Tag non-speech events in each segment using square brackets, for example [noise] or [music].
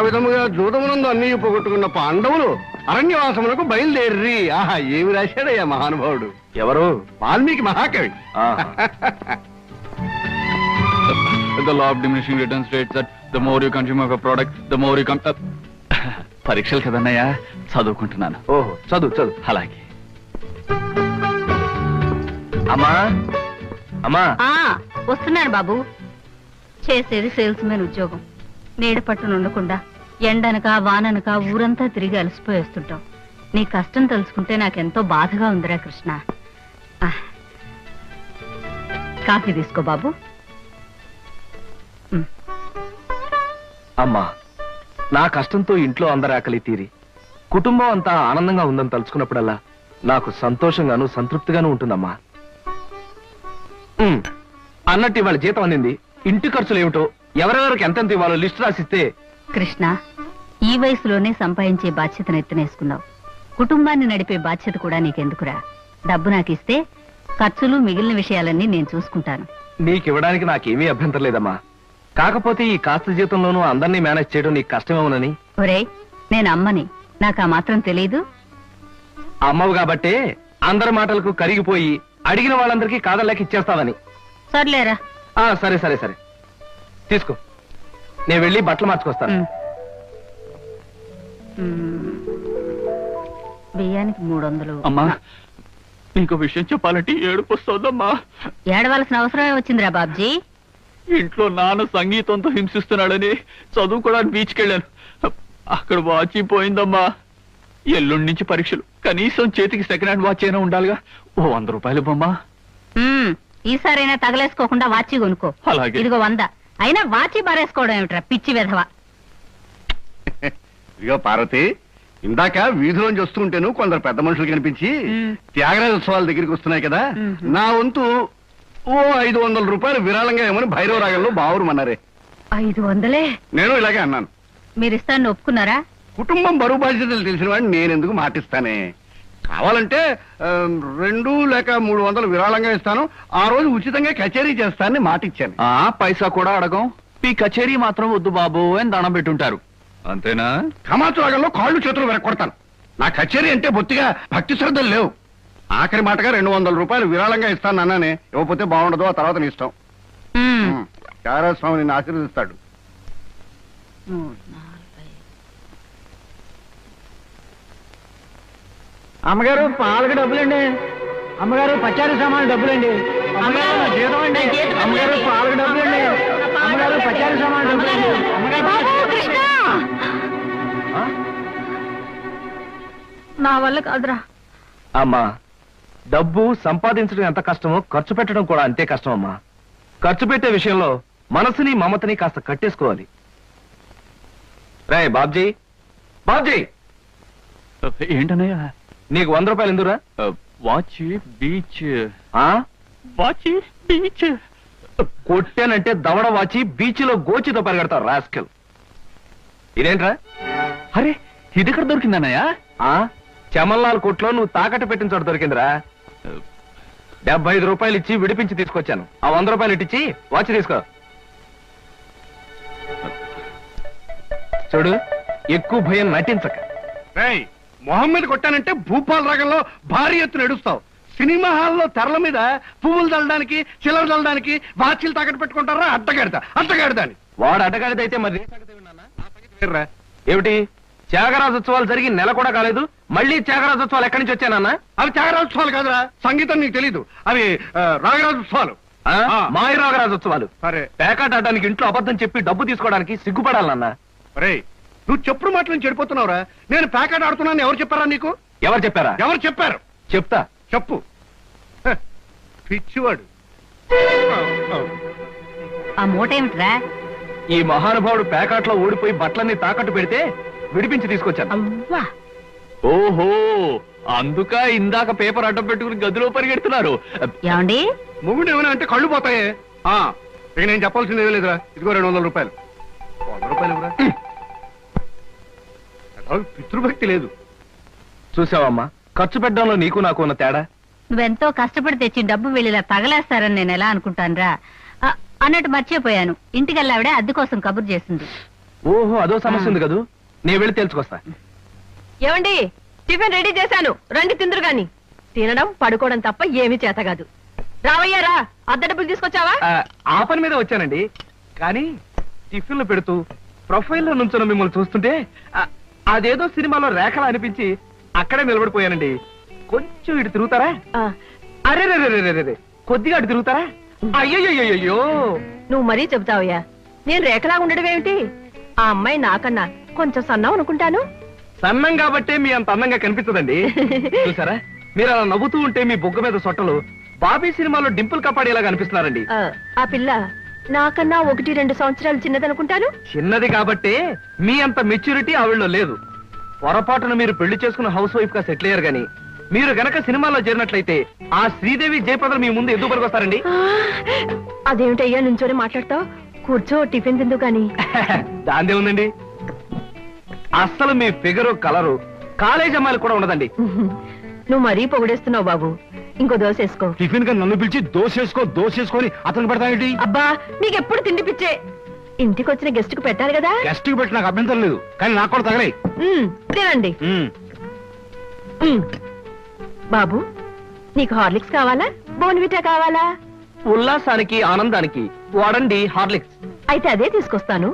విధముగా జూదమునందు అన్ని పోగొట్టుకున్న పాండవులు అరణ్యవాసములకు బయలుదేర్రి ఆహా ఏమి రాశాడయ్యా మహానుభావుడు? ఎవరు? వాల్మీకి మహాకవి. the law of diminishing returns states that the more you consume of a product, the more you con- [laughs] పరీక్షలు కదన్నయ్యా? చదువుకుంటున్నాను. ఓహో చదువు చదువు. అలాగే. అమ్మా అమ్మా. ఆ వస్తున్నాను బాబు. చేసేది సేల్స్ మెన్ ఉద్యోగం. నీడ పట్టును ఉండకుండా ఎండనక వాననక ఊరంతా తిరిగి అలసిపోయేస్తుంటాం. నీ కష్టం తెలుసుకుంటే నాకెంతో బాధగా ఉందిరా కృష్ణ. కాఫీ తీసుకో బాబు. అమ్మా నా కష్టంతో ఇంట్లో అందరి ఆకలి తీరి కుటుంబం అంతా ఆనందంగా ఉందని తలుచుకున్నప్పుడల్లా నాకు సంతోషంగాను సంతృప్తిగాను ఉంటుందమ్మా. ఉమ్, అన్నట్టు ఇవాళ జీతం అందింది. ఇంటి ఖర్చులు ఏమిటో ఎవరెవరికి ఎంతెంత ఇవ్వాలో లిస్టు రాసిస్తే కృష్ణ ఈ వయసులోనే సంపాదించే బాధ్యతను ఎత్తునేసుకున్నావు. కుటుంబాన్ని నడిపే బాధ్యత కూడా నీకెందుకురా? డబ్బు నాకు ఇస్తే ఖర్చులు మిగిలిన విషయాలన్నీ నేను చూసుకుంటాను. నీకివ్వడానికి నాకేమీ అభ్యంతరం లేదమ్మా. కాకపోతే ఈ కాస్త జీతంలోనూ అందరినీ మేనేజ్ చేయడం నీకు కష్టమేమోనని. ఒరేయ్ నేను అమ్మని. నాకు ఆ మాత్రం తెలీదు. అమ్మవు కాబట్టే అందరి మాటలకు కరిగిపోయి అడిగిన వాళ్ళందరికీ కాదలేక ఇచ్చేస్తావని. సర్లేరా. ఆ సరే సరే సరే. తీసుకో. నేను వెళ్ళి బట్టలు మార్చుకొస్తాను. బియ్యానికి మూడు వందలు అమ్మా ఇంకో విషయం చెప్పాలంటే ఏడుపు వస్తుందమ్మా. ఏడవలసిన అవసరమే వచ్చిందిరా బాబ్జీ. ఇంట్లో నాన్న సంగీతంతో హింసిస్తున్నాడని చదువుకోవడానికి బీచ్కి వెళ్ళాను అక్కడ వాచ్ పోయిందమ్మా. ఎల్లుండి నుంచి పరీక్షలు. కనీసం చేతికి సెకండ్ హ్యాండ్ వాచ్ అయినా ఉండాలిగా. ఓ వంద రూపాయలు బొమ్మా. ఈసారైనా తగలేసుకోకుండా వాచి కొనుక్కో. అలాగే. ఇదిగో వంద. అయినా వాచి బారేసుకోవడం ఏమిట్రా పిచ్చి వెధవ? ఇదిగో పార్వతి ఇందాక వీధిలోంచి వస్తుంటేను కొందరు పెద్ద మనుషులు కనిపించి. త్యాగరాజ ఉత్సవాల దగ్గరికి వస్తున్నాయి కదా. నా వంతు ఓ ఐదు వందల రూపాయలు విరాళంగా ఏమని భైరవ రాగంలో బావురమన్నారే ఐదు వందలే? నేను ఇలాగే అన్నాను. మీరు ఇస్తాను ఒప్పుకున్నారా? కుటుంబం బరువు బాధ్యతలు తెలిసిన వాడిని నేను ఎందుకు మాటిస్తానే? కావాలంటే రెండు లేక మూడు వందలు విరాళంగా ఇస్తాను. ఆ రోజు ఉచితంగా కచేరీ చేస్తానని మాట ఇచ్చాను ఆ పైసా కూడా అడగం. ఈ కచేరీ మాత్రం వద్దు బాబు అని దండం పెట్టుంటారు. అంతేనా? కమాతు రాగంలో కాళ్ళు చేతులు వెరక్కొడతాను. నా కచేరీ అంటే బొత్తిగా భక్తి శ్రద్ధలు లేవు. ఆఖరి మాటగా రెండు వందల రూపాయలు విరాళంగా ఇస్తాను అన్నానే ఇవ్వకపోతే బాగుండదు ఆ తర్వాత నీ ఇష్టం. స్వామి నిన్ను ఆశీర్వదిస్తాడు మూడు, నాలుగు, ఐదు. అమ్మగారు పాలకు డబ్బులండి. అమ్మగారు పచారీ సామాన్ డబ్బులండి. అమ్మగారు జీతం అండి. అమ్మగారు అండి. పాలకు డబ్బులండి. అమ్మగారు పచారీ సామాన్ డబ్బులండి. అమ్మగారు బాబు, కృష్ణ! నా వల్ల కాదురా. అమ్మా డబ్బు సంపాదించడం ఎంత కష్టమో ఖర్చు పెట్టడం కూడా అంతే కష్టం అమ్మా ఖర్చు పెట్టే విషయంలో మనసుని మమతని కాస్త కట్టేసుకోవాలి. రే బాబ్జీ! బాబ్జీ! ఏంటన్నయ్య? నీకు వంద రూపాయలు ఎందురా వాచ్ బీచ్ ఆ? వాచ్ బీచ్ కొట్టానంటే దవడ వాచి బీచ్లో గోచితో పరిగెడతావు రాస్కెల్. ఇదేంట్రా? అరే ఇది ఎక్కడ దొరికిందన్నయ్య ఆ? చమల్లాల్ కొట్లో నువ్వు తాకట్టు పెట్టిన చోట దొరికిందిరా. డెబ్బై ఐదు రూపాయలు ఇచ్చి విడిపించి తీసుకొచ్చాను. ఆ వంద రూపాయలు ఇట్టించి వాచ్ తీసుకో. చూడు ఎక్కువ భయం నటించక. రేయ్ మొహం మీద కొట్టానంటే భూపాల్ రాగంలో భారీ ఎత్తున ఎడుస్తావు సినిమా హాల్లో తెరల మీద పువ్వులు చల్లడానికి చిల్లర చల్లడానికి వాచీలు తాకట్టు పెట్టుకుంటారా? అడ్డగాడిదా అడ్డగాడిదా అని. వాడు అడ్డగాడిదైతే మరి నీ సంగతి ఏమిటి నాన్న? వేర్రా. ఏమిటి? త్యాగరాజోత్సవాలు జరిగి నెల కూడా కాలేదు. మళ్ళీ త్యాగరాజోత్సవాలు ఎక్కడి నుంచి వచ్చానన్నా అవి త్యాగరాజోత్సవాలు కాదురా. సంగీతం నీకు తెలీదు. అవి ఆ, రాగరాజోత్సవాలు. ఆ? రాగరాజోత్సవాలు సరే. పేకాట ఆడడానికి ఇంట్లో అబద్ధం చెప్పి డబ్బు తీసుకోవడానికి సిగ్గుపడాలన్నా రే నువ్వు చెప్పుడు మాటలు నుంచి చెడిపోతున్నావురా. నేను ప్యాకెట్ ఆడుతున్నాను ఎవరు చెప్పారా నీకు? ఎవరు చెప్పారా? ఎవరు చెప్పారు? చెప్తా. చెప్పు. హ, పిచ్చివాడు. ఆ మూట ఏమిట్రా? ఈ మహానుభావుడు పేకాట్లో ఓడిపోయి బట్టలన్నీ తాకట్టు పెడితే విడిపించి తీసుకొచ్చాను. అవ్వా. ఓహో అందుక ఇందాక పేపర్ అడ్డం పెట్టుకుని గదిలో పరిగెడుతున్నారు. ఏమండి? మొగుడు ఏమైనా అంటే కళ్ళు పోతాయే. ఆ, ఇక నేను చెప్పాల్సింది ఏమీ లేదురా. ఇదిగో రెండు వందల రూపాయలు. వంద రూపాయలు ఎలాగో పితృభక్తి లేదు. చూసావమ్మా ఖర్చు పెట్టడంలో నీకు నాకు ఉన్న తేడా? నువ్వెంతో కష్టపడి తెచ్చి డబ్బు వెళ్ళిలా తగలేస్తారని నేను ఎలా అనుకుంటానురా? ఆ, అన్నట్టు మర్చిపోయాను. ఇంటికెళ్ళావిడే అద్దె కోసం కబురు చేసింది. ఓహో అదో సమస్య ఉంది కదూ? నేను వెళ్ళి తెలుసుకొస్తా ఏమండి టిఫిన్ రెడీ చేశాను. రండి తిందురు గాని. తినడం పడుకోవడం తప్ప ఏమీ చేత కాదు. రావయ్యారా అద్దె డబ్బులు తీసుకొచ్చావా? ఆ, ఆ పని మీద వచ్చానండి. కానీ టిఫిన్లు పెడుతూ ప్రొఫైల్లో నుంచున్న మిమ్మల్ని చూస్తుంటే ఆ, అదేదో సినిమాలో రేఖలు అనిపించి అక్కడే నిలబడిపోయానండి. కొంచెం ఇటు తిరుగుతారా? అరే రే రే రే రే రే కొద్దిగా అటు తిరుగుతారా? అయ్యయ్యో నువ్వు మరీ చెబుతావయ్యా. నేను రేఖలా ఉండడం ఏమిటి? ఆ అమ్మాయి నాకన్నా కొంచెం సన్నం అనుకుంటాను. సన్నం కాబట్టే మీ అంత అందంగా కనిపించదండి [laughs] చూసారా? మీరు అలా నవ్వుతూ ఉంటే మీ బొగ్గ మీద సొట్టలు బాబీ సినిమాలో డింపుల్ కపాడేలాగా అనిపిస్తున్నారండి. ఆ, ఆ పిల్ల నాకన్నా ఒకటి రెండు సంవత్సరాలు చిన్నదనుకుంటాను. చిన్నది కాబట్టే మీ అంత మెచ్యూరిటీ ఆవిడలో లేదు. పొరపాటున మీరు పెళ్ళి చేసుకున్న హౌస్ వైఫ్గా సెటిల్ అయ్యారు గాని మీరు గనక సినిమాలో చేరినట్లయితే ఆ శ్రీదేవి జయప్రద మీ ముందు ఎందుకు పనికొస్తారండి? ఆ, అదేమిటయ్యా నుంచోనే మాట్లాడతావు? కూర్చో టిఫిన్ తిందు గాని. [laughs] దాందే ఉందండి. అస్సలు మీ ఫిగరు కలరు కాలేజ్ అమ్మాయిలు కూడా ఉండదండి. నువ్వు మరీ పొగిడేస్తున్నావు బాబు. ఇంకో దోశ వేసుకో. టిఫిన్గా నన్ను పిలిచి దోసేసుకో దోసేసుకొని అతను పెడతాయేంటి అబ్బా నీకెప్పుడు తిండి పిచ్చే? ఇంటికి వచ్చిన గెస్ట్కు పెట్టాలి కదా? గెస్ట్కి పెట్టి నాకు అభ్యంతరం లేదు. కానీ నాకు కూడా తగలే. తినండి. బాబు నీకు హార్లిక్స్ కావాలా? బోన్విటా కావాలా? ఉల్లాసానికి ఆనందానికి వాడండి హార్లిక్స్. అయితే అదే తీసుకొస్తాను.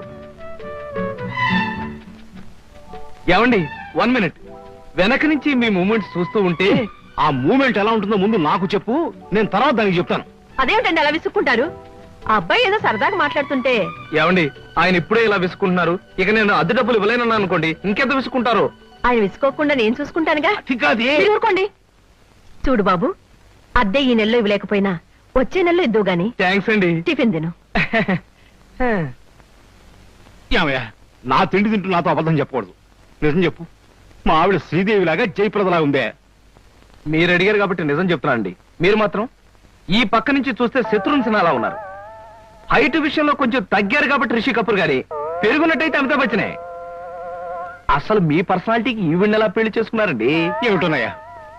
ఏమండి వన్ మినిట్. వెనక నుంచి మీ మూమెంట్స్ చూస్తూ ఉంటే ఆ మూమెంట్ ఎలా ఉంటుందో ముందు నాకు చెప్పు నేను తర్వాత దానికి చెప్తాను. అదేమిటండి అలా విసుక్కుంటారు? ఆ అబ్బాయి ఏదో సరదాగా మాట్లాడుతుంటే. ఏమండి ఆయన ఇప్పుడే ఇలా విసుకుంటున్నారు ఇక నేను అద్దె డబ్బులు ఇవ్వలేనన్నా అనుకోండి ఇంకెంత విసుకుంటారో ఆయన విసుకోకుండా నేను చూసుకుంటానుగా? మీరు ఊరుకోండి. చూడు బాబు అద్దె ఈ నెలలో ఇవ్వలేకపోయినా వచ్చే నెలలో ఇద్దు గాని. థ్యాంక్స్ అండి. టిఫిన్ తిను. [laughs] ఏమయ్యా నా తిండి తింటూ నాతో అబద్ధం చెప్పకూడదు. నిజం చెప్పు మా ఆవిడ శ్రీదేవిలాగా జయప్రదలా ఉందే మీరు అడిగారు కాబట్టి నిజం చెప్తున్నానండి మీరు మాత్రం ఈ పక్క నుంచి చూస్తే శత్రుఘ్న సిన్హాలా ఉన్నారు. హైట్ విషయంలో కొంచెం తగ్గారు కాబట్టి రిషి కపూర్ గారి పెరుగున్నట్టయితే అమితాబ్ బచ్చనే. అసలు మీ పర్సనాలిటీకి ఈవిడ్ని ఎలా పెళ్ళి చేసుకున్నారండి? ఏమిటోనయ్యా?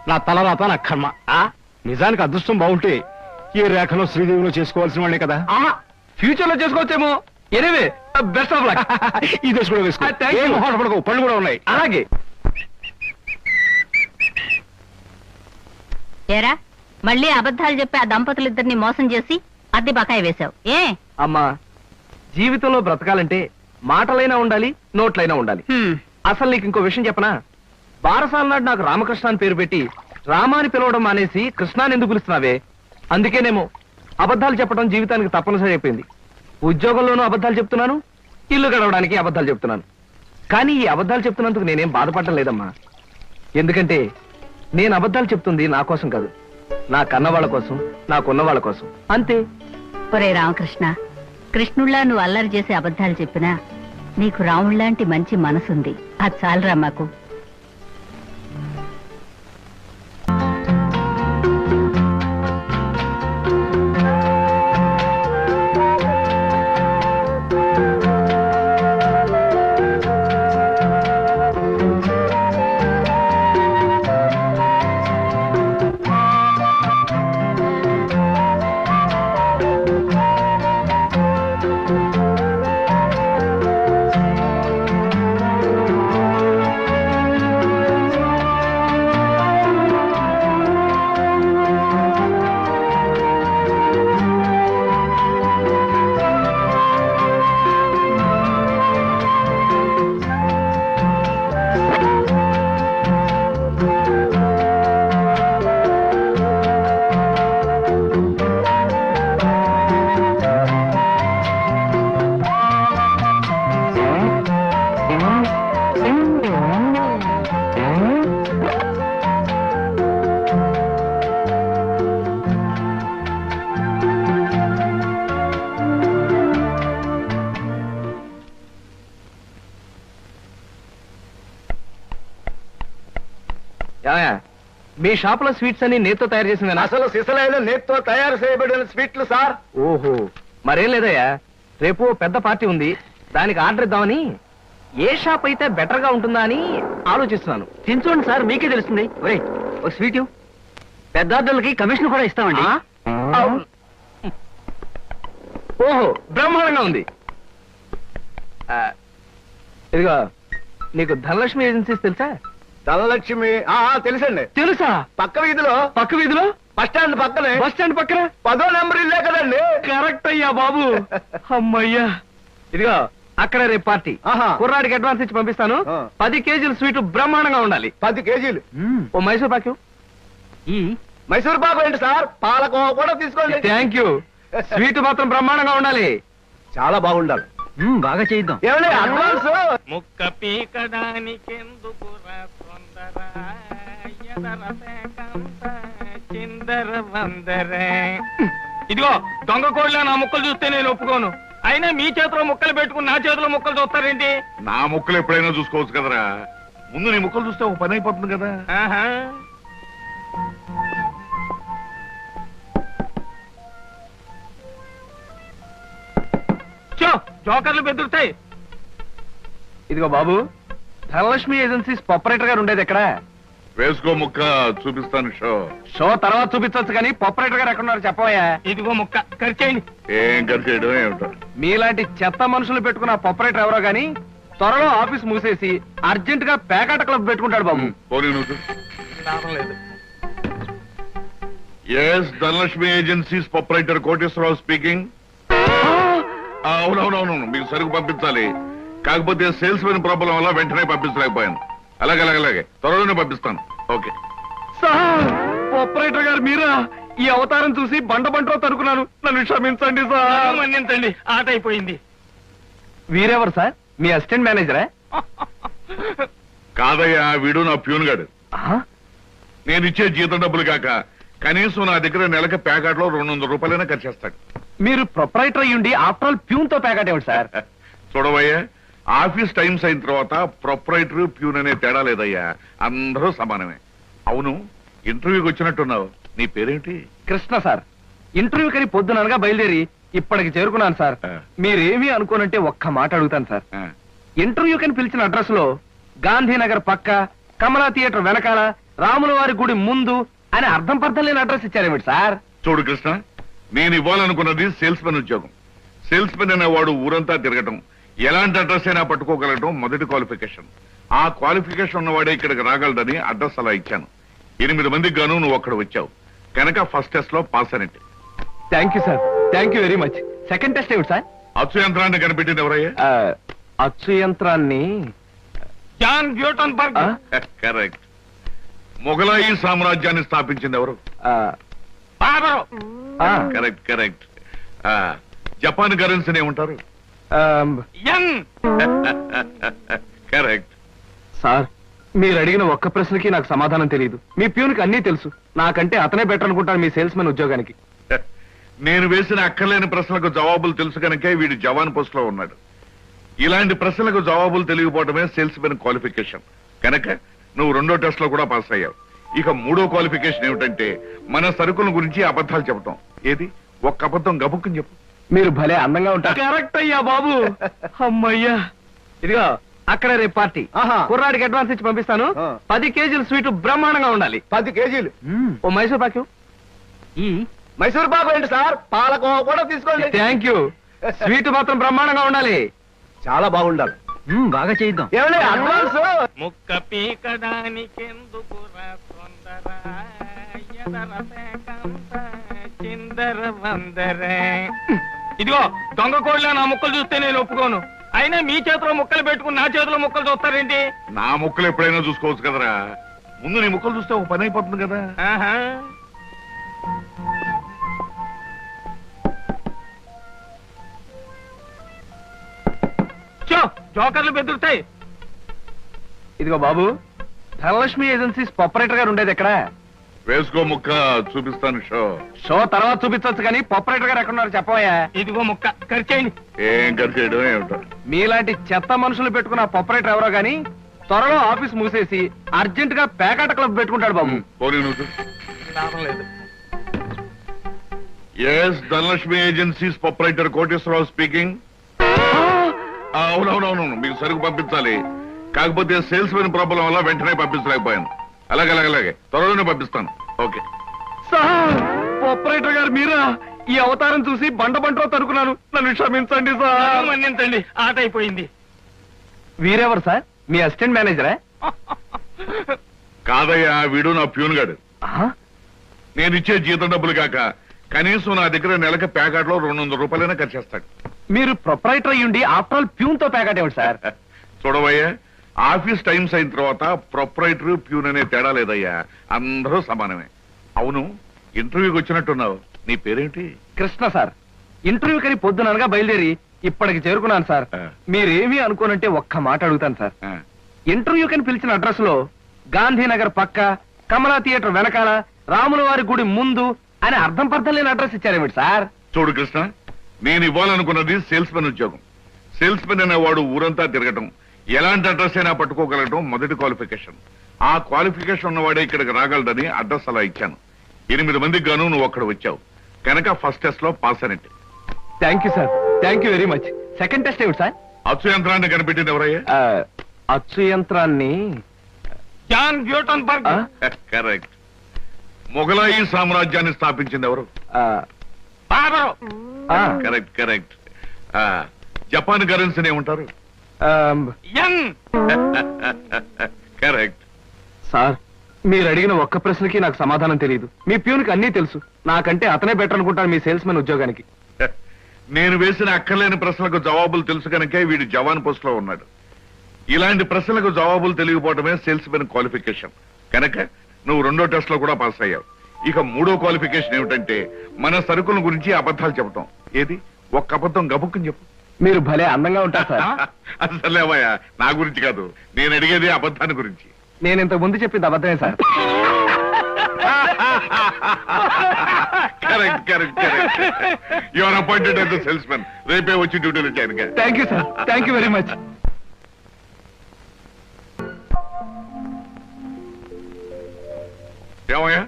నా తలరాత నా కర్మ. ఆ? నిజానికి అదృష్టం బాగుంటే ఈ రేఖలో శ్రీదేవిలో చేసుకోవాల్సిన వాళ్ళే కదా? ఫ్యూచర్లో చేసుకోవచ్చేమో. ఎనివే బెస్ట్ ఆఫ్ లక్ ఈ దశ కూడా వేసుకో. thank you. ఏం పళ్ళు కూడా ఉన్నాయి. అలాగే. ఏరా మళ్ళీ అబద్ధాలు చెప్పి ఆ దంపతులిద్దరిని మోసం చేసి అద్దె బకాయి వేశావు. ఏ? అమ్మా జీవితంలో బ్రతకాలంటే మాటలైనా ఉండాలి నోట్లైనా ఉండాలి. హ్మ్. అసలు నీకు ఇంకో విషయం చెప్పనా? బారసాల నాడు నాకు రామకృష్ణ అని పేరు పెట్టి రామాని పిలవడం మానేసి కృష్ణాని ఎందుకు పిలుస్తున్నావే? అందుకేనేమో అబద్ధాలు చెప్పడం జీవితానికి తప్పనిసరి అయిపోయింది. ఉద్యోగంలోనూ అబద్ధాలు చెప్తున్నాను ఇల్లు గడవడానికి అబద్ధాలు చెప్తున్నాను. కానీ ఈ అబద్ధాలు చెప్తున్నందుకు నేనేం బాధపడటం లేదమ్మా. ఎందుకంటే నేను అబద్ధాలు చెప్తుంది నా కోసం కాదు. నా కన్నవాళ్ళ కోసం నాకున్న వాళ్ళ కోసం. అంతే. ఒరే రామకృష్ణ కృష్ణుళ్ళ నువ్వు అల్లరి చేసే అబద్ధాలు చెప్పినా నీకు రాముళ్ళాంటి మంచి మనసుంది. అది చాలరా మాకు? మీ షాప్లో స్వీట్స్ అన్ని నేతో తయారు చేసింది అసలు సిసలైన నేత్తో తయారు చేయబడిన స్వీట్లు సార్? ఓహో మరేం లేదయ్యా. రేపు పెద్ద పార్టీ ఉంది. దానికి ఆర్డర్ ఇద్దామని ఏ షాప్ అయితే బెటర్గా ఉంటుందా అని ఆలోచిస్తున్నాను. తినచూడండి సార్. మీకే తెలుస్తుంది. ఒరే ఒక స్వీట్ ఇవ్వు. పెద్ద ఆర్డర్లకి కమిషన్ కూడా ఇస్తామండి. ఆ? అవును. ఓహో బ్రహ్మాండంగా ఉంది. ఆ, ఇదిగో నీకు ధనలక్ష్మి ఏజెన్సీస్ తెలుసా? ధనలక్ష్మి ఆ ఆ, తెలుసండి. తెలుసా? పక్క వీధిలో. పక్క వీధిలో? బస్ స్టాండ్ పక్కనే. బస్ స్టాండ్ పక్కన? పదో నెంబర్ ఇల్లే కదండి. కరెక్ట్ అయ్యా బాబు. [laughs] అమ్మయ్యా. ఇదిగో. అక్కడ రేపు పార్టీ. ఆహా. కుర్రాడికి అడ్వాన్స్ ఇచ్చి పంపిస్తాను. ఆ. పది కేజీల స్వీట్ బ్రహ్మాండంగా ఉండాలి. పది కేజీలు. ఓ మైసూర్ పాకు. మైసూర్ పాకు ఏంటి సార్? పాలకోవ కూడా తీసుకోండి. థ్యాంక్ యూ స్వీట్ మాత్రం బ్రహ్మాండంగా ఉండాలి. చాలా బాగుండాలి. బాగా చేద్దాం ఏమండి అడ్వాన్స్? ముక్క పీకడానికెందుకు తొందర ఇదిగో దొంగ కోళ్ళ నా ముక్కలు చూస్తే నేను ఒప్పుకోను. అయినా మీ చేతిలో ముక్కలు పెట్టుకుని నా చేతిలో ముక్కలు చూస్తారేంటి? నా ముక్కలు ఎప్పుడైనా చూసుకోవచ్చు కదరా. ముందు నీ ముక్కలు చూస్తే ఒక పని అయిపోతుంది కదా. ఆహా. చో జోకర్లు బెదురుతాయి. ఇదిగో బాబు ధనలక్ష్మి ఏజెన్సీస్ ఆపరేటర్ గారు ఉండేది ఎక్కడ? వేసుకో ముక్క చూపిస్తాను షో. షో తర్వాత చూపించవచ్చు కానీ ఆపరేటర్ గారు ఎక్కడున్నారు చెప్పవయ్యా ఇదిగో ముక్క ఖర్చేయండి ఏం ఖర్చు చేయడం ఏమిటో? మీలాంటి చెత్త మనుషులు పెట్టుకున్న ఆపరేటర్ ఎవరో గానీ త్వరలో ఆఫీస్ మూసేసి అర్జెంట్గా పేకాట క్లబ్ పెట్టుకుంటాడు బాబు. పోనీ నువ్వు లాభం లేదు. S Dhanalakshmi agencies proprietor Koteswararao speaking. [gasps] అవునవునవును మీకు సరుకు పంపించాలి. కాకపోతే సేల్స్ మెన్ ప్రాబ్లం వల్ల వెంటనే పంపించలేకపోయాను. అలాగే అలాగే అలాగే. త్వరలోనే పంపిస్తాను. ఓకే. సార్ ఆపరేటర్ గారు మీరా? ఈ అవతారం చూసి బండ బంటో తరుకున్నాను నన్ను క్షమించండి సార్. మన్నించండి. ఆట అయిపోయింది వీరెవరు సార్? మీ అసిస్టెంట్ మేనేజరా? కాదయ్యా వీడు నా ప్యూన్ గాడు. నేను ఇచ్చే జీతం డబ్బులు కాక కనీసం నా దగ్గర నెలకి ప్యాకెట్లో రెండు వందల రూపాయలైనా ఖర్చు చేస్తాడు. మీరు ప్రొపరైటర్ అయ్యుండి ఆఫ్టర్ ఆల్ ప్యూన్తో పేకాట ఏమిటి సార్. [laughs] చూడవయ్యా ఆఫీస్ టైమ్స్ అయిన తర్వాత ప్రొపరైటర్ ప్యూన్ అనే తేడా లేదయ్యా. అందరూ సమానమే. అవును ఇంటర్వ్యూకి వచ్చినట్టున్నావు. నీ పేరేంటి? కృష్ణ సార్. ఇంటర్వ్యూ కని పొద్దుననగా బయలుదేరి ఇప్పటికి చేరుకున్నాను సార్. మీరేమీ అనుకోనంటే ఒక్క మాట అడుగుతాను సార్. ఇంటర్వ్యూ కని పిలిచిన అడ్రస్లో గాంధీనగర్ పక్క కమలా థియేటర్ వెనకాల రాముల వారి గుడి ముందు అని అర్థం పర్థం లేని అడ్రస్ ఇచ్చారేమిటి సార్? చూడు కృష్ణ నేను ఇవ్వాలనుకున్నది సేల్స్ మెన్ ఉద్యోగం. సేల్స్ మెన్ అనేవాడు ఊరంతా తిరగటం. ఎలాంటి అడ్రస్ అయినా పట్టుకోగలగటం మొదటి క్వాలిఫికేషన్ ఆ క్వాలిఫికేషన్ ఉన్నవాడే ఇక్కడికి రాగలడని అడ్రస్ అలా ఇచ్చాను. ఎనిమిది మందికి గాను నువ్వు అక్కడ వచ్చావు. కనుక ఫస్ట్ టెస్ట్లో పాస్ అయినట్టు thank you sir thank you very much second test ఏమిటి సార్ అచ్చు యంత్రాన్ని కనిపెట్టింది ఎవరయ్యా? ఆ, అచ్చు యంత్రాన్ని జాన్ ఆ, కరెక్ట్ మొఘలాయి సామ్రాజ్యాన్ని స్థాపించింది ఎవరు? ఆ, బాబరు. ఆ, కరెక్ట్ కరెక్ట్ జపాన్ కరెన్సీని ఏమంటారు? కరెక్ట్ [laughs] సార్ మీరు అడిగిన ఒక్క ప్రశ్నకి నాకు సమాధానం తెలియదు మీ ప్యూన్కి అన్నీ తెలుసు. నాకంటే అతనే బెటర్ అనుకుంటాను మీ సేల్స్ మెన్ ఉద్యోగానికి. [laughs] నేను వేసిన అక్కర్లేని ప్రశ్నలకు జవాబులు తెలుసు కనుకే వీడు జవాన్ పోస్ట్లో ఉన్నాడు. ఇలాంటి ప్రశ్నలకు జవాబులు తెలియకపోవడమే సేల్స్ మెన్ క్వాలిఫికేషన్ కనుక నువ్వు రెండో టెస్ట్లో కూడా పాస్ అయ్యావు. ఇక మూడో క్వాలిఫికేషన్ ఏమిటంటే మన సరుకుల గురించి అబద్ధాలు చెప్పటం ఏది? ఒక్క అబద్ధం గబుక్కుని చెప్పు. మీరు భలే అందంగా ఉంటారు. కరెక్ట్ అయ్యా బాబు. [laughs] అమ్మయ్యా. ఇదిగో అక్కడ రేపు పార్టీ. ఆహా. కుర్రాడికి అడ్వాన్స్ ఇచ్చి పంపిస్తాను. ఆ. పది కేజీల స్వీట్ బ్రహ్మాండంగా ఉండాలి. పది కేజీలు. ఓ మైసూర్ పాకు. ఈ? మైసూర్ పాకు ఏంటి సార్? పాలకోవ కూడా తీసుకోండి. థ్యాంక్ యూ స్వీట్ మాత్రం బ్రహ్మాండంగా ఉండాలి. చాలా బాగుండాలి. బాగా చేద్దాం ఏమండి అడ్వాన్స్? ముక్క పీకడానికెందుకు తొందర? ఎదర పేకంత చిందర వందరే. ఇదిగో దొంగ కోళ్ళ నా ముక్కలు చూస్తే నేను ఒప్పుకోను. అయినా మీ చేతిలో ముక్కలు పెట్టుకుని నా చేతిలో ముక్కలు చూస్తారేంటి? నా ముక్కలు ఎప్పుడైనా చూసుకోవచ్చు కదరా. ముందు నీ ముక్కలు చూస్తే ఒక పని అయిపోతుంది కదా. ఆహా. చో జోకర్లు బెదురుతాయి. ఇదిగో బాబు ధనలక్ష్మి ఏజెన్సీస్ ఆపరేటర్ గారు ఉండేది ఎక్కడ? వేసుకో ముక్క చూపిస్తాను షో. షో తర్వాత చూపించవచ్చు కానీ ఆపరేటర్ గారు ఎక్కడున్నారు చెప్పవయ్యా ఇదిగో ముక్క ఖర్చేయండి ఏం ఖర్చు చేయడం ఏమిటో. మీలాంటి చెత్త మనుషులు పెట్టుకున్న ఆపరేటర్ ఎవరో గానీ త్వరలో ఆఫీస్ మూసేసి అర్జెంట్గా పేకాట క్లబ్ పెట్టుకుంటాడు బాబు. పోనీ నువ్వు లాభం లేదు. S Dhanalakshmi agencies proprietor Koteswararao speaking. అవునవునవును మీకు సరుకు పంపించాలి. కాకపోతే సేల్స్ మెన్ ప్రాబ్లం వల్ల వెంటనే పంపించలేకపోయాను. అలాగే అలాగే అలాగే. త్వరలోనే పంపిస్తాను. ఓకే. సార్ ఆపరేటర్ గారు మీరా? ఈ అవతారం చూసి బండ బంటో తరుకున్నాను నన్ను క్షమించండి సార్. మన్నించండి. ఆట అయిపోయింది వీరెవరు సార్? మీ అసిస్టెంట్ మేనేజరా? కాదయ్యా వీడు నా ప్యూన్ గాడు. ఆహా, నేను ఇచ్చే జీతం డబ్బులు కాక కనీసం నా దగ్గర నెలకి ప్యాకెట్లో రెండు వందల రూపాయలైనా ఖర్చు చేస్తాడు. మీరు ప్రొపరైటర్ అయ్యుండి ఆఫ్టర్ ఆల్ ప్యూన్తో ప్యాకెట్ ఏమిటి సార్. [laughs] చూడవయ్యా ఆఫీస్ టైమ్స్ అయిన తర్వాత ప్రొపరైటర్ ప్యూన్ అనే తేడా లేదయ్యా. అందరూ సమానమే. అవును ఇంటర్వ్యూకి వచ్చినట్టున్నావు. నీ పేరేంటి? కృష్ణ సార్. ఇంటర్వ్యూ కని పొద్దుననగా బయలుదేరి ఇప్పటికి చేరుకున్నాను సార్. మీరేమీ అనుకోనంటే ఒక్క మాట అడుగుతాను సార్. ఇంటర్వ్యూ కని పిలిచిన అడ్రస్లో గాంధీనగర్ పక్క కమలా థియేటర్ వెనకాల రాముల వారి గుడి ముందు అని అర్థం పర్థం లేని అడ్రస్ ఇచ్చారేమిటి సార్? చూడు కృష్ణ నేను ఇవ్వాలనుకున్నది సేల్స్ మెన్ ఉద్యోగం. సేల్స్ మెన్ అనేవాడు ఊరంతా తిరగటం. ఎలాంటి అడ్రస్ అయినా పట్టుకోగలగటం మొదటి క్వాలిఫికేషన్ ఆ క్వాలిఫికేషన్ ఉన్నవాడే ఇక్కడికి రాగలడని అడ్రస్ అలా ఇచ్చాను. ఎనిమిది మందికి గాను నువ్వు అక్కడ వచ్చావు. కనుక ఫస్ట్ టెస్ట్లో పాస్ అయినట్టు thank you sir thank you very much second test ఏమిటి సార్ అచ్చు యంత్రాన్ని కనిపెట్టింది ఎవరయ్యా? అచ్చు యంత్రాన్ని జాన్ కరెక్ట్ మొఘలాయి సామ్రాజ్యాన్ని స్థాపించింది ఎవరు? కరెక్ట్ కరెక్ట్ జపాన్ కరెన్సీని ఏమంటారు? కరెక్ట్ సార్ [laughs] మీరు అడిగిన ఒక్క ప్రశ్నకి నాకు సమాధానం తెలియదు. మీ ప్యూన్కి అన్నీ తెలుసు. నాకంటే అతనే బెటర్ అనుకుంటాను మీ సేల్స్ మెన్ ఉద్యోగానికి. [laughs] నేను వేసిన అక్కర్లేని ప్రశ్నలకు జవాబులు తెలుసు కనుకే వీడు జవాన్ పోస్ట్లో ఉన్నాడు. ఇలాంటి ప్రశ్నలకు జవాబులు తెలియకపోవడమే సేల్స్ మెన్ క్వాలిఫికేషన్ కనుక నువ్వు రెండో టెస్ట్లో కూడా పాస్ అయ్యావు. ఇక మూడో క్వాలిఫికేషన్ ఏమిటంటే మన సరుకుల గురించి అబద్ధాలు చెప్పటం ఏది? ఒక్క అబద్ధం గబుక్కుని చెప్పు. మీరు భలే అందంగా ఉంటారు సార్. [laughs] అసలేవయ్యా నా గురించి కాదు. నేను అడిగేది అబద్ధాన్ని గురించి. నేను ఇంతకు ముందు చెప్పింది అబద్ధమే sir. [laughs] Correct correct correct. Your appointed as salesmen రేపే వచ్చి డ్యూటీలో చేయండి thank you sir thank you very much ఏమయ్యా?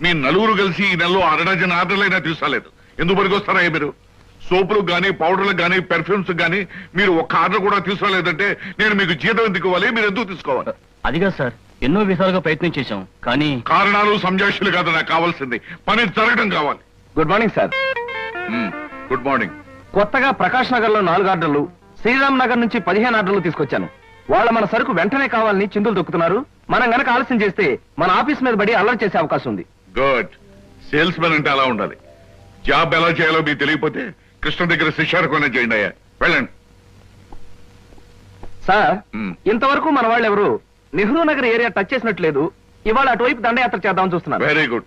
మీ నలుగురు కలిసి ఈ నెలలో అరడజన్ ఆర్డర్లైనా తీసుకోలేదు ఎందుకు పనికొస్తారా మీరు? సోపులకు గానీ పౌడర్లకు గానీ పెర్ఫ్యూమ్స్ గానీ మీరు ఒక్క ఆర్డర్ కూడా తీసుకోలేదంటే నేను మీకు జీతం ఎందుకు ఇవ్వాలి? మీరు ఎందుకు తీసుకోవాలి? అదిగా సార్. ఎన్నో విధాలుగా ప్రయత్నం చేశాం. కానీ కారణాలు సంజాషులు కాదు నాకు కావాల్సింది. పని జరగడం కావాలి. Good morning sir good morning కొత్తగా ప్రకాష్ నగర్లో నాలుగు ఆర్డర్లు శ్రీరామ్ నగర్ నుంచి పదిహేను ఆర్డర్లు తీసుకొచ్చాను. వాళ్ళ మన సరుకు వెంటనే కావాలని చిందులు దొక్కుతున్నారు. మనం గనక ఆలస్యం చేస్తే మన ఆఫీస్ మీద పడి అల్లరి చేసే అవకాశం ఉంది. గుడ్ సేల్స్ మెన్ అంటే అలా ఉండాలి. జాబ్ ఎలా చేయాలో మీకు తెలియకపోతే కృష్ణ దగ్గర శిష్యారకమైనా చేయండి అయ్యా. వెళ్ళండి. సార్. ఇంతవరకు మన వాళ్ళు ఎవరు నెహ్రూ నగర్ ఏరియా టచ్ చేసినట్లేదు. ఇవాళ అటువైపు దండయాత్ర చేద్దామని చూస్తున్నారు. వెరీ గుడ్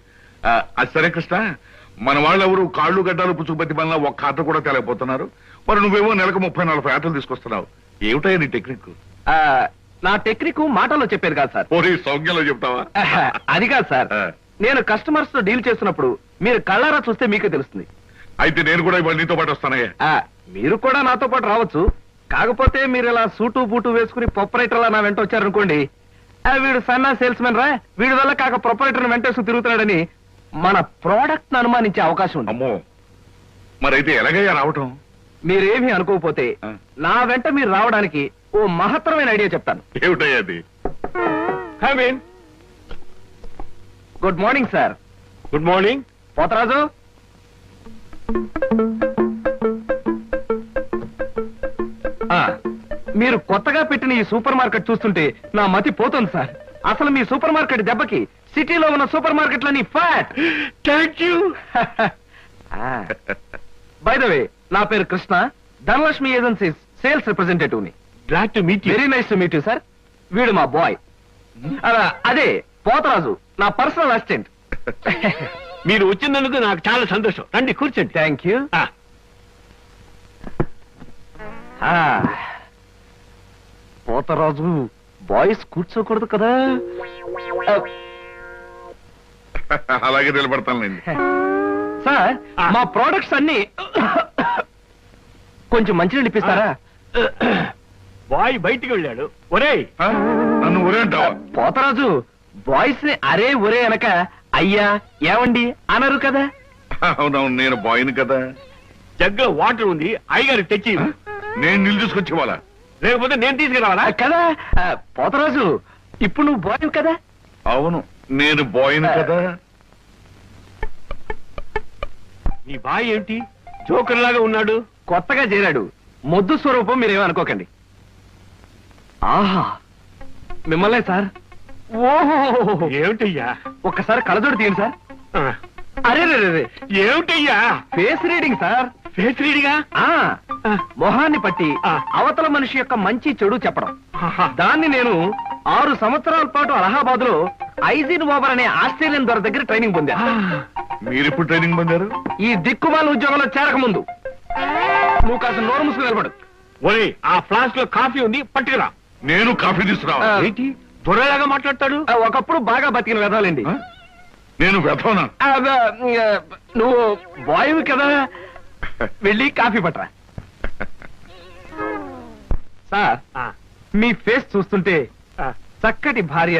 అది సరే కృష్ణ. మన వాళ్ళెవరు కాళ్ళు గడ్డాలు పుచ్చుకుపతి వల్ల ఒక్క ఆట కూడా తెలియపోతున్నారు మరి నువ్వేమో నెలకు ముప్పై నలభై ఆటలు తీసుకొస్తున్నావు. ఏమిటయ్యా నీ టెక్నిక్? ఆ, నా టెక్నిక్ మాటల్లో చెప్పేది కాదు సార్. పోనీ సౌజ్ఞలో చెప్తావా? అది కాదు సార్. ఆ. నేను కస్టమర్స్తో డీల్ చేస్తున్నప్పుడు మీరు కళ్ళారా చూస్తే మీకే తెలుస్తుంది. అయితే నేను కూడా ఇవాళ నీతో పాటు వస్తానయ్యా. ఆ, మీరు కూడా నాతో పాటు రావచ్చు. కాకపోతే మీరు ఇలా సూటు బూటు వేసుకుని ప్రొపరేటర్ నా వెంట వచ్చారనుకోండి ఆ, వీడు సన్నా సేల్స్ మెన్ రా వీడి వల్ల కాక ప్రొపరేటర్ వెంటేసుకు తిరుగుతున్నాడని మన ప్రోడక్ట్ అనుమానించే అవకాశం ఉంది. అమ్మో. మరైతే ఎలాగయ్యా రావటం? మీరేమీ అనుకోకపోతే ఆ. నా వెంట మీరు రావడానికి ఓ మహత్తరమైన ఐడియా చెప్తాను. ఏమిటయ్యా అది? Good morning sir. Good morning. Potharaju. మీరు కొత్తగా పెట్టిన ఈ సూపర్ మార్కెట్ చూస్తుంటే నా మతి పోతుంది సార్. అసలు మీ సూపర్ మార్కెట్ దెబ్బకి సిటీలో ఉన్న super మార్కెట్లని fat thank you by the way నా పేరు Krishna. Dhanalakshmi agencies sales రిప్రజెంటేటివ్ని glad to meet very nice to meet you sir వీడు మా బాయ్ అదే పోతరాజు నా పర్సనల్ అసిస్టెంట్ [laughs] మీరు వచ్చినందుకు నాకు చాలా సంతోషం. రండి కూర్చోండి. థ్యాంక్ యూ పోతరాజు బాయ్స్ కూర్చోకూడదు కదా? [laughs] అలాగే నిలబడతానులేండి సార్. మా ప్రోడక్ట్స్ అన్ని కొంచెం మంచినీళ్ళు ఇప్పిస్తారా? [clears throat] బాయ్ బయటికి వెళ్ళాడు. ఒరేయ్. ఆ? నన్ను ఊరే అంటావా? పోతరాజు బాయ్స్ని అరే ఒరే అనక అయ్యా ఏమండి? అనరు కదా? అవునవును నేను బాయ్ని కదా. జగ్గులో వాటర్ ఉంది అయ్యగారికి తెచ్చి. నేను నిల్ తీసుకొచ్చి వాళ్ళ లేకపోతే నేను తీసుకురావాలా కదా పోతరాజు ఇప్పుడు నువ్వు బాయ్ కదా? అవును నేను బాయ్ని కదా. నీ బాయ్ ఏంటి? జోకర్ లాగా ఉన్నాడు కొత్తగా చేరాడు. మొద్దు స్వరూపం మీరేమో అనుకోకండి ఆహా మిమ్మల్నే సార్ ఓహో! ఏమిటయ్యా? ఒక్కసారి కళ్ళజోడు తీయండి సార్. అరే రే ఏమిటయ్యా? Face reading sir. ఫేస్ రీడిగా ఆ? మొహాన్ని పట్టి ఆ. అవతల మనిషి యొక్క మంచి చెడు చెప్పడం. దాన్ని నేను ఆరు సంవత్సరాల పాటు అలహాబాద్లో ఐజిన్ ఓవర్ అనే ఆస్ట్రేలియన్ ద్వారా దగ్గర ట్రైనింగ్ పొందా మీరెప్పుడు ట్రైనింగ్ పొందారు? ఈ దిక్కుమాల ఉద్యోగంలో చేరక ముందు నువ్వు కాస్త నోరు మూసుకుని నిలబడు. ఒరే ఆ ఫ్లాస్క్లో కాఫీ ఉంది పట్టుకురా. నేను కాఫీ. ఏంటి? దొరలాగా మాట్లాడతాడు? ఒకప్పుడు బాగా బతికిన వెదాలండి ఆ? నేను నువ్వు బాయ్ కదా? వెళ్ళి కాఫీ పట్టరా సార్ మీ ఫేస్ చూస్తుంటే. చక్కటి భార్య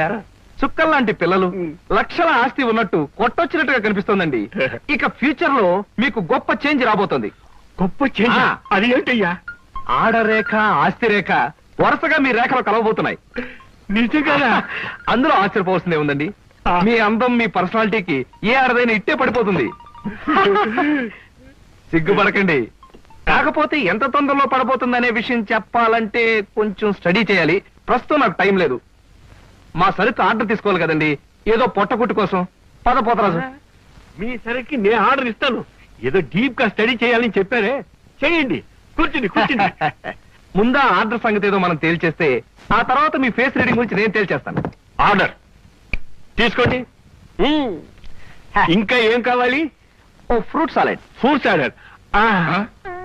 చుక్కల్లాంటి పిల్లలు లక్షల ఆస్తి ఉన్నట్టు కొట్టొచ్చినట్టుగా కనిపిస్తోందండి. [laughs] ఇక ఫ్యూచర్లో మీకు గొప్ప చేంజ్ రాబోతోంది. గొప్ప చేంజ్. అది ఏంటయ్యా? ఆడరేఖ ఆస్తి రేఖ వరుసగా మీ రేఖలు కలవబోతున్నాయి. నిజంగా [laughs] అందులో ఆశ్చర్యపోవాల్సిందే ఉందండి. మీ అందం మీ పర్సనాలిటీకి ఏ ఆడదైనా ఇట్టే పడిపోతుంది. [laughs] సిగ్గుపడకండి. కాకపోతే ఎంత తొందరలో పడబోతుందనే విషయం చెప్పాలంటే కొంచెం స్టడీ చేయాలి. ప్రస్తుతం నాకు టైం లేదు. మా సరుకు ఆర్డర్ తీసుకోవాలి కదండి. ఏదో పొట్టకుట్టు కోసం. పద పోతరాజు. మీ సరికి నేను ఆర్డర్ ఇస్తాను. ఏదో డీప్గా స్టడీ చేయాలని చెప్పారే. చేయండి. కూర్చుని కూర్చుని [laughs] ముందా ఆర్డర్ సంగతి ఏదో మనం తేల్చేస్తే ఆ తర్వాత మీ ఫేస్ రీడింగ్ గురించి నేను తేల్చేస్తాను. ఆర్డర్. తీసుకోండి. ఇంకా ఏం కావాలి? ఓ ఫ్రూట్ సాలెడ్. ఫ్రూట్స్ ఆర్డర్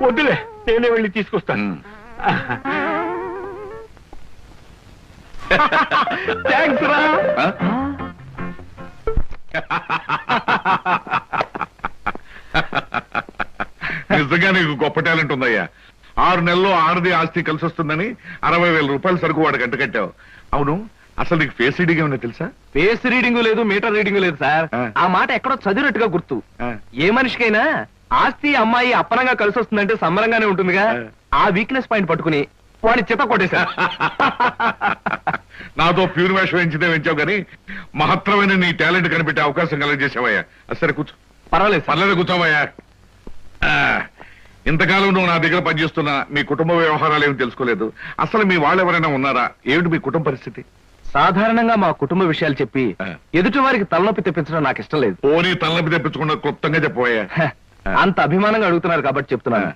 వద్దులే నేనే వెళ్ళి తీసుకొస్తాను. [laughs] థ్యాంక్స్ రా? [laughs] నిజంగా నీకు గొప్ప టాలెంట్ ఉందయ్యా. ఆరు నెలల్లో ఆరుది ఆస్తి కలిసి వస్తుందని అరవై వేల రూపాయల సరుకు వాడు గంట కట్టావు. అవును అసలు నీకు ఫేస్ రీడింగ్ ఏమన్నా తెలుసా? ఫేస్ రీడింగ్ లేదు మీటర్ రీడింగ్ లేదు సార్ ఆ. ఆ మాట ఎక్కడో చదివినట్టుగా గుర్తు. ఆ. ఏ మనిషికైనా ఆస్తి అమ్మాయి అప్పనంగా కలిసి వస్తుందంటే సంబరంగానే ఉంటుందిగా. ఆ. ఆ వీక్నెస్ పాయింట్ పట్టుకుని వాడిని చిత్త కొట్టేశారు [laughs] నాతో ప్యూర్ వేషం వేయించితే వేయించావు కానీ మహత్తరమైన నీ టాలెంట్ కనిపెట్టే అవకాశం కలగజేసావయ్యా అది సరే కూర్చో. పర్వాలేదు సార్ పర్లేదు కూర్చోవయ్యా? ఆ, ఇంతకాలం నువ్వు నా దగ్గర పనిచేస్తున్నా మీ కుటుంబ వ్యవహారాలు ఏమి తెలుసుకోలేదు. అసలు మీ వాళ్ళు ఎవరైనా ఉన్నారా? ఏమిటి మీ కుటుంబ పరిస్థితి? సాధారణంగా మా కుటుంబ విషయాలు చెప్పి. ఎదుటి వారికి తలనొప్పి తెప్పించడం నాకు ఇష్టం లేదు. పోనీ తలనొప్పి తెప్పించకుండా క్లుప్తంగా చెప్పబోయా. అంత అభిమానంగా అడుగుతున్నారు కాబట్టి చెప్తున్నాను.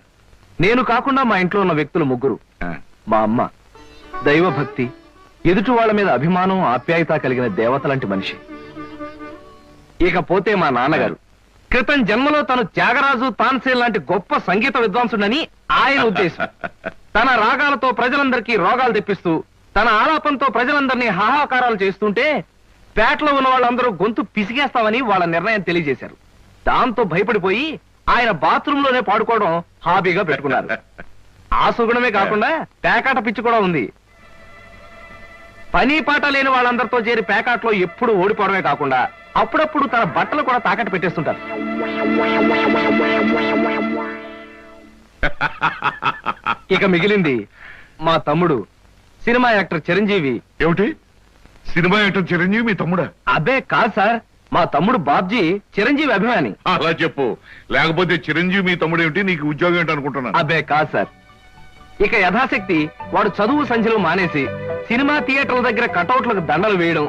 నేను కాకుండా మా ఇంట్లో ఉన్న వ్యక్తులు ముగ్గురు. మా అమ్మ దైవభక్తి ఎదుటి వాళ్ళ మీద అభిమానం ఆప్యాయత కలిగిన దేవత లాంటి మనిషి. ఇకపోతే మా నాన్నగారు. క్రితం జన్మలో తను త్యాగరాజు తాన్సేన్ లాంటి గొప్ప సంగీత విద్వాంసుడని ఆయన ఉద్దేశం. [laughs] తన రాగాలతో ప్రజలందరికీ రోగాలు తెప్పిస్తూ తన ఆలాపంతో ప్రజలందరినీ హాహాకారాలు చేస్తుంటే పేటలో ఉన్న వాళ్ళందరూ గొంతు పిసిగేస్తామని వాళ్ళ నిర్ణయం తెలియజేశారు. దాంతో భయపడిపోయి ఆయన బాత్రూమ్లోనే పాడుకోవడం హాబీగా పెట్టుకున్నారు. [laughs] ఆ సుగుణమే కాకుండా పేకాట పిచ్చి కూడా ఉంది. పని పాట లేని వాళ్ళందరితో చేరి పేకాట్లో ఎప్పుడు ఓడిపోవడమే కాకుండా అప్పుడప్పుడు తన బట్టలు కూడా తాకట్టు పెట్టేస్తుంటారు. [laughs] ఇక మిగిలింది మా తమ్ముడు సినిమా యాక్టర్ చిరంజీవి. ఏమిటి? సినిమా యాక్టర్ చిరంజీవి మీ తమ్ముడా? అబ్బే కాదు సార్. మా తమ్ముడు బాబ్జీ చిరంజీవి అభిమాని. అలా చెప్పు. లేకపోతే చిరంజీవి మీ తమ్ముడు ఏమిటి? నీకు ఉద్యోగం ఏంటి అనుకుంటున్నాను అబ్బే కాదు సార్. ఇక యథాశక్తి వాడు చదువు సంఖ్యలు మానేసి సినిమా థియేటర్ల దగ్గర కటౌట్లకు దండలు వేయడం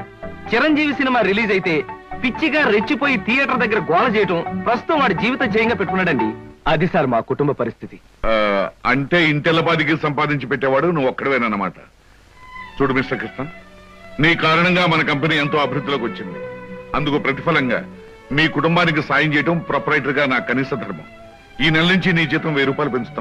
చిరంజీవి సినిమా రిలీజ్ అయితే పిచ్చిగా రెచ్చిపోయి థియేటర్ దగ్గర గోల చేయటం ప్రస్తుతం వాడి జీవిత జయంగా పెట్టుకున్నాడండి. అది సార్ మా కుటుంబ పరిస్థితి. అంటే ఇంటెల్లపాదికి సంపాదించి పెట్టేవాడు నువ్వు ఒక్కడవేనమాట చూడు మిస్టర్ కృష్ణ నీ కారణంగా మన కంపెనీ ఎంతో అభివృద్ధిలోకి వచ్చింది. అందుకు ప్రతిఫలంగా మీ కుటుంబానికి సాయం చేయడం ప్రొపరైటర్గా నా కనీస ధర్మం. ఈ నెల నుంచి నీ జీతం వెయ్యి రూపాయలు పెంచుతాను